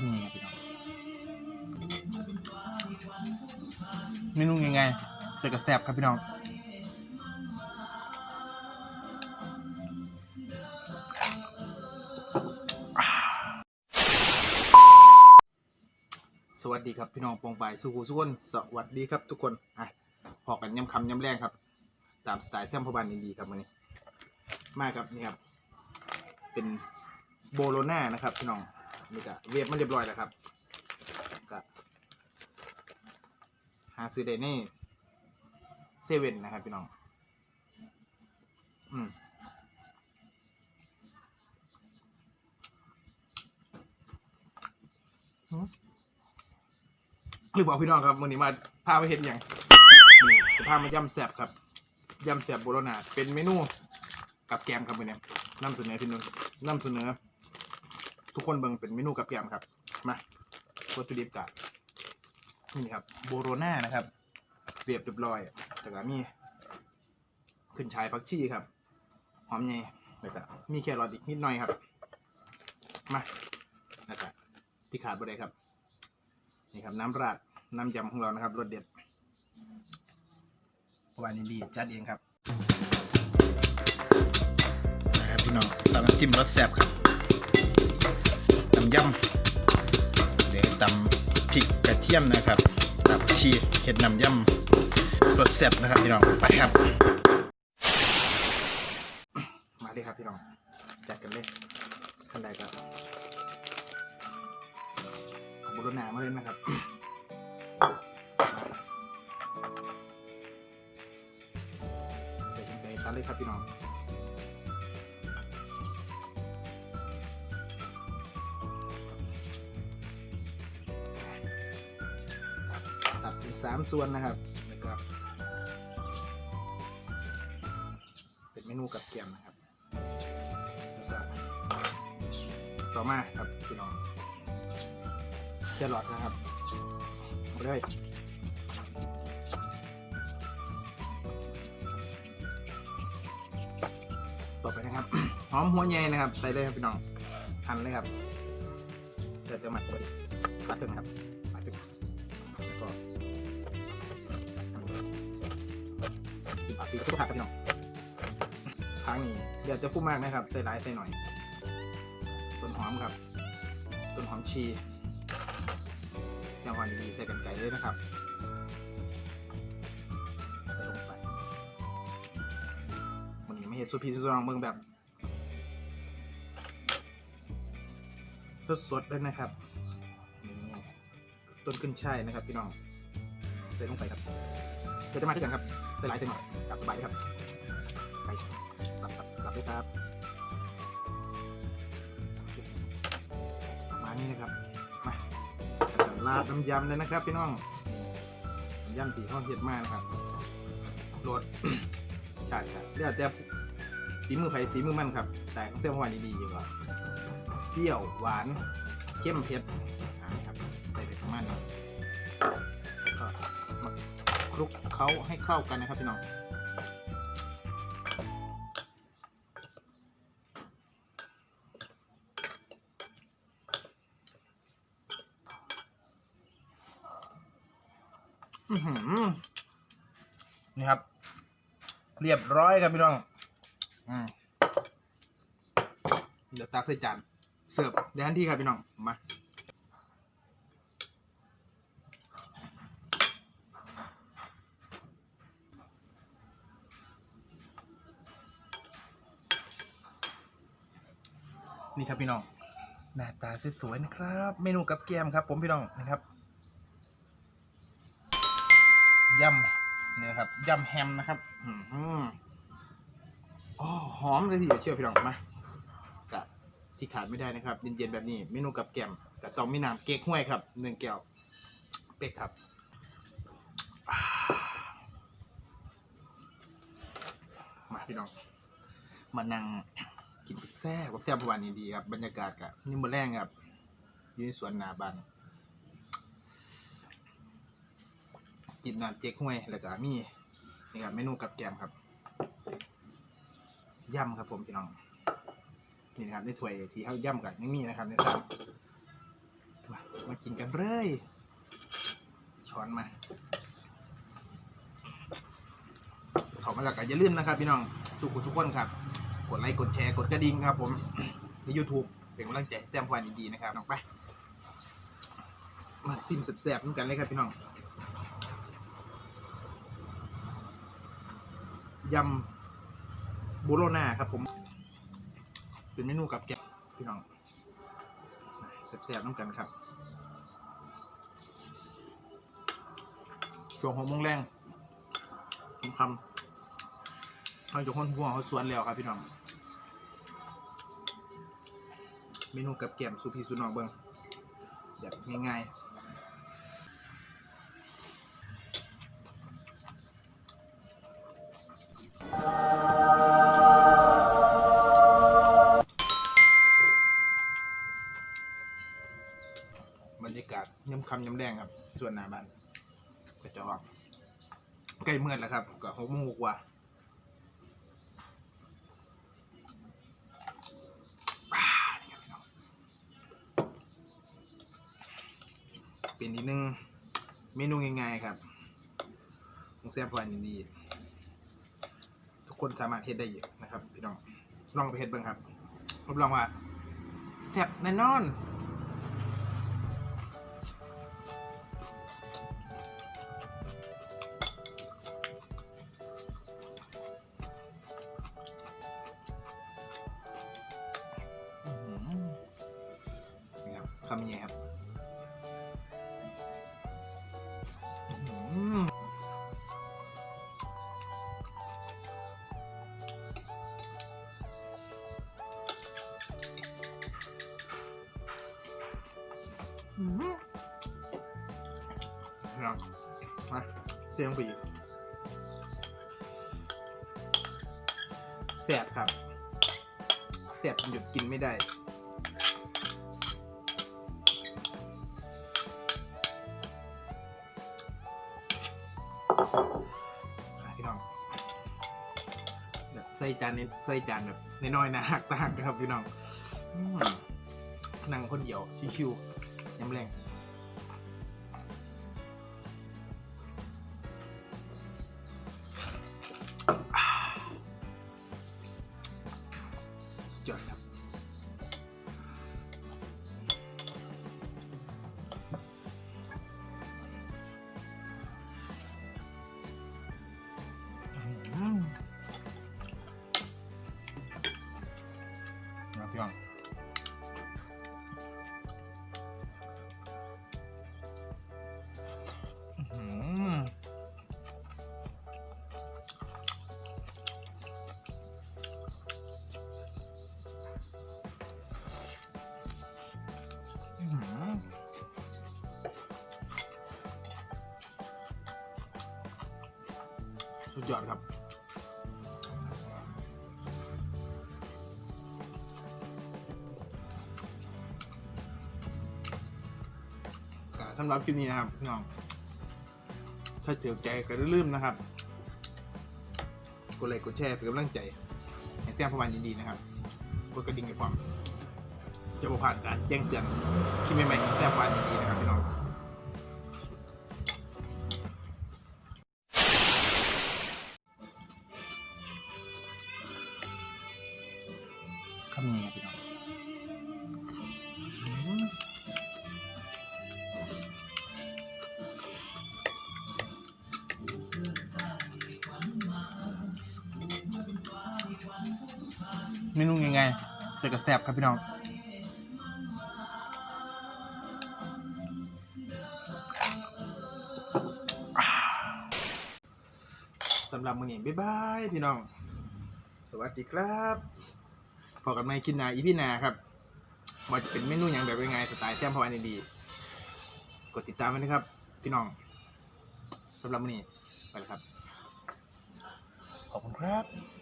ำยังไงพี่น้องเมนูยังไงแต่กระแสบครับพี่น้องสวัสดีครับพี่น้องปองไปสุขุสุขนสวัสดีครับทุกคนอะพอกันย้ำคำย้ำแรงครับ ตามสไตล์แซมพบันดีๆครับวันนี้ มาครับนี่ครับ เป็นโบโลน่านะครับพี่น้อง นี่ก็เวียบมันเรียบร้อยแล้วครับก็หาซื้อได้ในเซเว่นนะครับพี่น้อง อืมหรือบอกพี่น้องครับวันนี้มาพาไปเห็นอย่างนี่จะพามาย่ำแซบครับย่ำแซบโบโลน่าเป็นเมนูกับแกมครับวันนี้นำเสนอพี่นุ่นนำเสนอ ทุกคนเบิ่งเป็นเมนูกับแกมครับ มาวัตถุดิบกับนี่ครับโบโรน่านะครับเรียบเรียบร้อยแต่ก็มีขึ้นชายผักชีครับ หอมใหญ่แล้วก็มีแครอทอีกนิดหน่อยครับ มาแล้วก็ที่ขาดบ่ได้ครับ นี่ครับน้ำราดน้ำยำของเรานะครับรสเด็ดวานิบีจัดเองครับนะครับพี่น้องตำน้ำจิ้มรสแซ่บครับ ยำเดี๋ยวตำพริกกระเทียมนะครับตำชีเห็ดน้ำยำรสแซ่บนะครับพี่น้องไปครับ มาเลยครับพี่น้องจัดกันเลยขั้นใดก็เอาบุรณามาเลยนะครับใส่กันไปตัดเลยครับพี่น้อง สามส่วนนะครับแล้วก็เป็นเมนูกับแกมนะครับแล้วก็ต่อมาครับพี่น้องแครอทนะครับเอาเลยต่อไปนะครับ หอมหัวใหญ่นะครับ ใส่เลยครับพี่น้องหั่นเลยครับเดี๋ยวจะหมักปกติปลาตึงครับ ปิดปากปิดสุขภาพครับพี่น้องครั้งนี้เดี๋ยวจะพูดมากนะครับใส่ร้ายใส่หน่อย ต้นหอมครับ ต้นหอมชีแซงวันดีใส่กันไก่เลยนะครับลงไปวันนี้ไม่เห็นสุดพีสุดรองเมืองแบบ สดๆเลยนะครับนี่ต้นขึ้นช่ายนะครับพี่น้องใส่ลงไปครับเดี๋ยวจะมาที่กันครับ ใส่หลายใส่หน่อยตามสบายเลยครับไปสับสับสับเลยครับประมาณนี้นะครับมาลาดน้ำยำเลยนะครับพี่น้องยำสีห้องเห็ดมากนะครับรสใช่ครับเรียกแต่ฝีมือใครฝีมือมันครับสไตล์ของเส้นหวานดีๆอยู่ก่อนเปรี้ยวหวานเข้มเผ็ดอ่าครับใส่ไปประมาณนี้แล้วก็มา ลุกเขาให้เข้ากันนะครับพี่น้องอือหือนี่ครับ เรียบร้อยครับพี่น้องอเดี๋ยวตักใส่จานเสิร์ฟในทันทีครับพี่น้องมา ครับพี่น้อง หน้าตาสวยๆนะครับ เมนูกับแกมครับ ผมพี่น้องนะครับยำเนี่ยครับยำแฮมนะครับอืมอ๋อหอมเลยทีเดียวเชื่อพี่น้องมากะที่ขาดไม่ได้นะครับเย็นๆแบบนี้ เมนูกับแกมกับต้องมีน้ำเก๊กห้วยครับหนึ่งแก้วเป็กครับมาพี่น้องมานั่ง กินแซ่บแซ่บประวันนี้ดีครับบรรยากาศกับนี่มาแรงครับยู่ในสวนนาบันจิบน้ำเจ๊กห้วยแล้วก็มีนี่ครับเมนูกับแกมครับย่ำครับผมพี่น้องนี่นะครับในถ้วยที่เขาย่ำกันยังมีนะครับในซ้มามากินกันเลยช้อนมาขอมาแล้วก็อย่าลืมนะครับ พี่น้องสุขุทุกคนครับ กดไลค์กดแชร์กดกระดิ่งครับ ผมใน y o u t u b เป็นกำลังใจให้แซมพวานดีๆนะครับน้องไป มาซิมแสบๆด้วยกันเลยครับพี่น้องยำโบโลนาครับผม เป็นเมนูกับแกงพี่น้องแสบๆน้ำกันครับช่วงหกโมงแรงผมคำเขาจะคนหัวเขาสวนแล้วครับพี่น้อง เมนูกับแกมสูพีสูนองเบิงแบบง่ายๆบรรยากาศย้ำคำย้ำแดงครับ ส่วนหน้าบ้านก็จะออกใกล้เมื่อแล้วครับ ก็หกโมงกว่าอ่า นอีกหนึ่งเมนูง่ายๆครับของแซ่บพวานดีทุกคนสามารถเฮ็ดได้อยู่นะครับ พี่น้องลองไปเฮ็ดเบิ่งครับรับรองว่าแซ่บแน่นอนนะครับคำนี้ครับ ลองมาเสียงไปอีกแสบครับแสบหยุดกินไม่ได้พี่น้องแบบใส่จานนี้ใส่จานแบบน้อยๆนะหักตาหักนะครับพี่น้องอนั่งคนเดียวชิวๆ ย้ำแรง สุดยอดครับสำหรับคลิปนี้นะครับน้องถ้าเจอใจก็ลืมนะครับ กดไลค์กดแชร์เป็นกำลังใจให้แต้มประมาณยินดีนะครับกดกระดิ่งให้ความ จะบอกผ่านการแจ้งเตือนคลิปใหม่ๆของแต้มประมาณยินดีนะครับพี่น้อง เมนูง่ายๆแต่ก็แซ่บครับพี่น้องสำหรับมื้อนี้บ๊ายบายพี่น้อง สวัสดีครับพอกันใหม่คลิปหน้าอีพี่นาครับว่าจะเป็นเมนูอย่างแบบยังไงสไตล์แซมพาวานดีๆกดติดตามไว้นะครับ พี่น้องสำหรับมื้อนี้ไปแล้วครับ ขอบคุณครับ